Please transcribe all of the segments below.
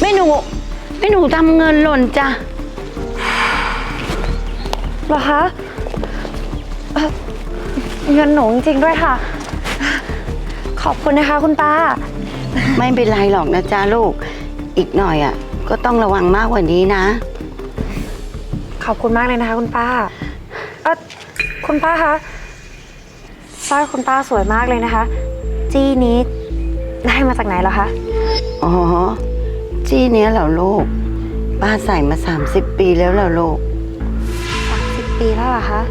แม่หนูแม่หนูแม่หนูทำเงินหล่นจ้ะเหรอคะเอ่อเงินหนูจริงๆด้วยค่ะ ขอบคุณนะคะคุณป้า ไม่เป็นไรหรอกนะจ๊ะลูก อีกหน่อยอะ ก็ต้องระวังมากกว่านี้นะ ขอบคุณมากเลยนะคะคุณป้าเออคุณป้าคะสร้อยคุณป้าสวยมากเลยนะคะ จี้นี้ได้มาจากไหนเหรอคะ อ๋อ จี้เนี้ยเหรอลูก ป้าใส่มา 30 ปีแล้วเหรอลูกสิบปีแล้วเหรอคะ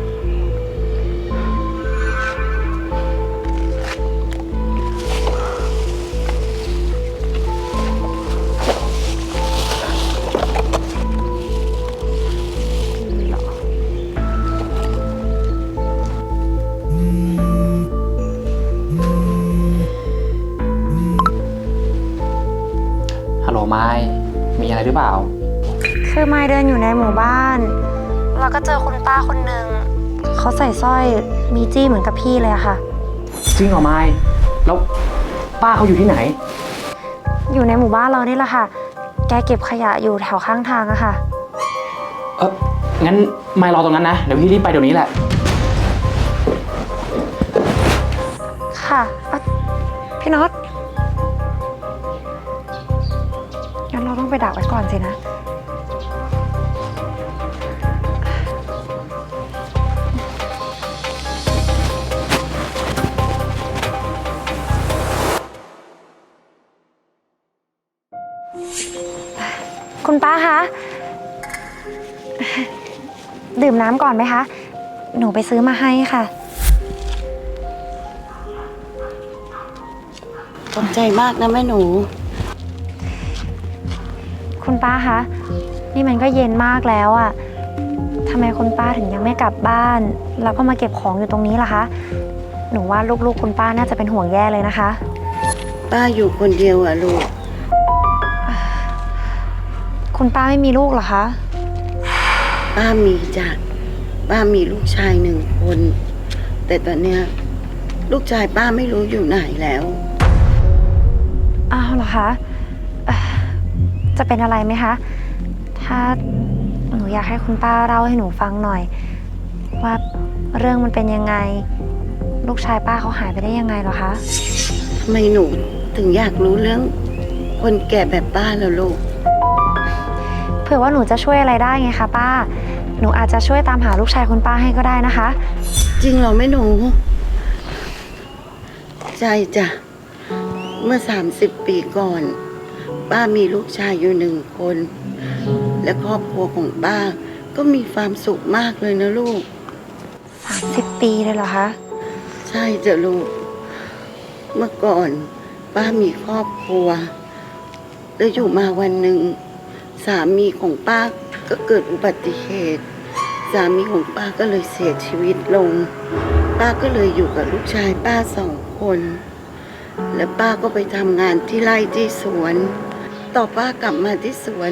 ไม้มีอะไรหรือเปล่า คือมายเดินอยู่ในหมู่บ้านแล้วก็เจอคุณป้าคนหนึ่งเขาใส่สร้อยมีจี้เหมือนกับพี่เลยอะค่ะ จริงเหรอไม้แล้วป้าเขาอยู่ที่ไหน อยู่ในหมู่บ้านเรานี่แหละค่ะ แกเก็บขยะอยู่แถวข้างทางอะค่ะ เอองั้นไม้รอตรงนั้นนะ เดี๋ยวพี่รีบไปเดี๋ยวนี้แหละ ค่ะเอ้าพี่น็อต เราต้องไปดักไว้ก่อนสินะ คุณป้าคะ ดื่มน้ำก่อนไหมคะ หนูไปซื้อมาให้ค่ะขอบใจมากนะแม่หนู คุณป้าคะ นี่มันก็เย็นมากแล้วอะทำไมคุณป้าถึงยังไม่กลับบ้าน แล้วก็มาเก็บของอยู่ตรงนี้ล่ะคะ หนูว่าลูกๆ คุณป้าน่าจะเป็นห่วงแย่เลยนะคะ ป้าอยู่คนเดียวอะลูก คุณป้าไม่มีลูกเหรอคะ ป้ามีจ้ะป้ามีลูกชายหนึ่งคน แต่ตอนเนี้ยลูกชายป้าไม่รู้อยู่ไหนแล้ว อ้าวเหรอคะเอ่อ จะเป็นอะไรไหมคะ ถ้าหนูอยากให้คุณป้าเล่าให้หนูฟังหน่อย ว่าเรื่องมันเป็นยังไง ลูกชายป้าเขาหายไปได้ยังไงเหรอคะ ทำไมหนูถึงอยากรู้เรื่อง คนแก่แบบป้าแล้วลูก เผื่อว่าหนูจะช่วยอะไรได้ไงคะป้า หนูอาจจะช่วยตามหาลูกชายคุณป้าให้ก็ได้นะคะ จริงเหรอแม่หนู ใจจ้ะเมื่อ 30 ปีก่อน ป้ามีลูกชายอยู่หนึ่งคน และครอบครัวของป้าก็มีความสุขมากเลยนะลูก 30 ปีเลยเหรอคะ ใช่จ้ะลูก เมื่อก่อนป้ามีครอบครัว แล้วอยู่มาวันหนึ่ง สามีของป้าก็เกิดอุบัติเหตุ สามีของป้าก็เลยเสียชีวิตลง ป้าก็เลยอยู่กับลูกชายป้าสองคน และป้าก็ไปทำงานที่ไร่ที่สวน ต่อป้ากลับมาที่สวน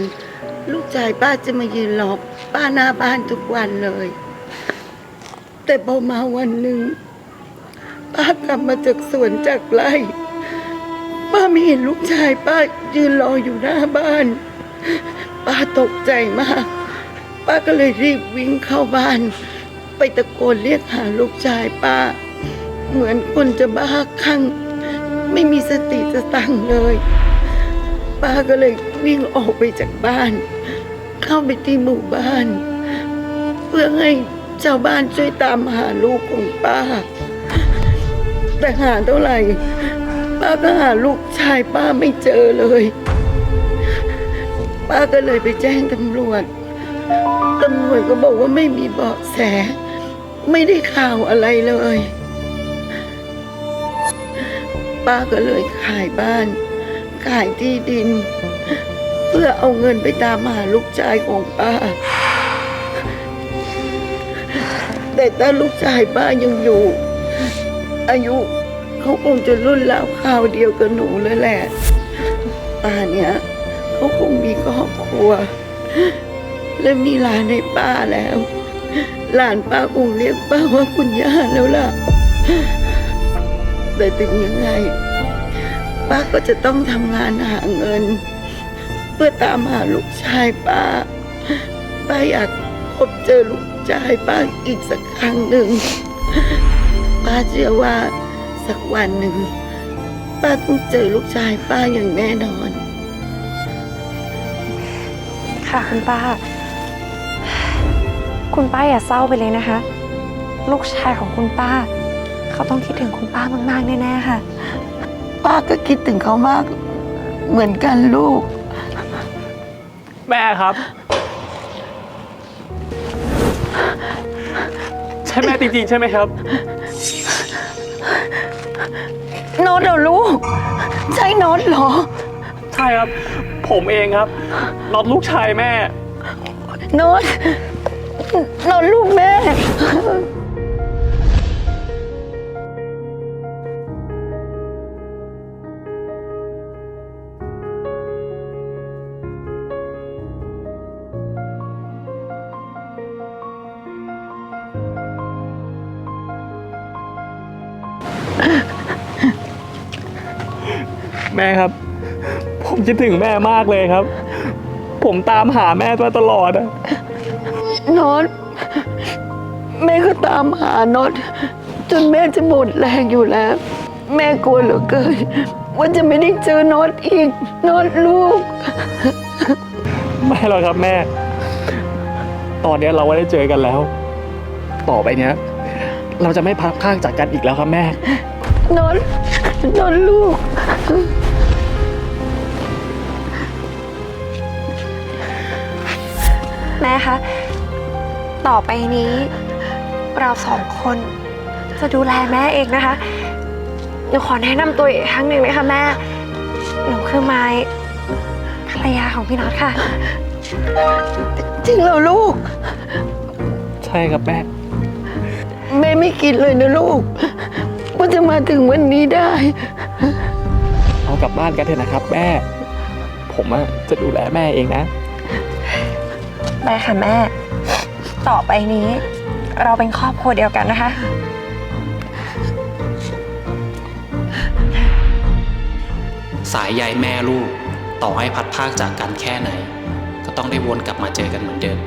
ลูกชายป้าจะมายืนรอป้าหน้าบ้านทุกวันเลย แต่พอมาวันหนึ่ง ป้ากลับมาจากสวนจากไร่ป้าไม่เห็นลูกชายป้ายืนรออยู่หน้าบ้าน ป้าตกใจมาก ป้าก็เลยรีบวิ่งเข้าบ้าน ไปตะโกนเรียกหาลูกชายป้า เหมือนคนจะบ้าคลั่งไม่มีสติสตังค์เลย ป้าก็เลยวิ่งออกไปจากบ้าน เข้าไปที่หมู่บ้าน เพื่อให้ชาวบ้านช่วยตามหาลูกของป้า แต่หาเท่าไหร่ ป้าก็หาลูกชายป้าไม่เจอเลย ป้าก็เลยไปแจ้งตำรวจ ตำรวจก็บอกว่าไม่มีเบาะแส ไม่ได้ข่าวอะไรเลย ป้าก็เลยขายบ้าน ขายที่ดิน เพื่อเอาเงินไปตามหาลูกชายของป้า แต่ถ้าลูกชายป้ายังอยู่ อายุเขาคงจะรุ่นราวคราวเดียวกับหนูเลยแหละป้าเนี่ยเขาคงมีครอบครัว และมีหลานในป้าแล้ว หลานป้าคงเรียกป้าว่าคุณย่าแล้วล่ะ แต่ถึงยังไง ป้าก็จะต้องทำงานหาเงิน เพื่อตามหาลูกชายป้า ป้าอยากพบเจอลูกชายป้าอีกสักครั้งหนึ่ง ป้าเชื่อว่าสักวันหนึ่ง ป้าต้องเจอลูกชายป้าอย่างแน่นอน ค่ะคุณป้า คุณป้าอย่าเศร้าไปเลยนะคะ ลูกชายของคุณป้า เขาต้องคิดถึงคุณป้ามากๆแน่ๆค่ะ ป้าก็คิดถึงเขามาก เหมือนกันลูก แม่ครับ ใช่แม่จริงๆ ใช่ไหมครับ โนตเหรอลูก ใช่โนตเหรอ ใช่ครับ ผมเองครับน็อตลูกชายแม่ โนตโนตลูกแม่ แม่ครับ ผมคิดถึงแม่มากเลยครับ ผมตามหาแม่มาตลอดอะโนตแม่ก็ตามหาโนตจนแม่จะหมดแรงอยู่แล้ว แม่กลัวเหลือเกินว่าจะไม่ได้เจอโนตอีกโนตลูก ไม่หรอกครับแม่ ตอนเนี้ยเราก็ได้เจอกันแล้ว ต่อไปเนี้ย เราจะไม่พักข้างจากกันอีกแล้วครับแม่ โนตโนตลูก แม่คะ ต่อไปนี้ เราสองคน จะดูแลแม่เองนะคะ หนูขอแนะนำตัวอีกครั้งหนึ่งนะคะแม่ หนูคือไม้ภรรยาของพี่น็อตค่ะ จริงเหรอลูก ใช่ครับแม่ แม่ไม่คิดเลยนะลูก ว่าจะมาถึงวันนี้ได้ เอากลับบ้านกันเถอะนะครับแม่ ผมอะจะดูแลแม่เองนะได้ค่ะแม่ ต่อไปนี้ เราเป็นครอบครัวเดียวกันนะคะ สายใยแม่ลูก ต่อให้พัดพรากจากกันแค่ไหน ก็ต้องได้วนกลับมาเจอกันเหมือนเดิม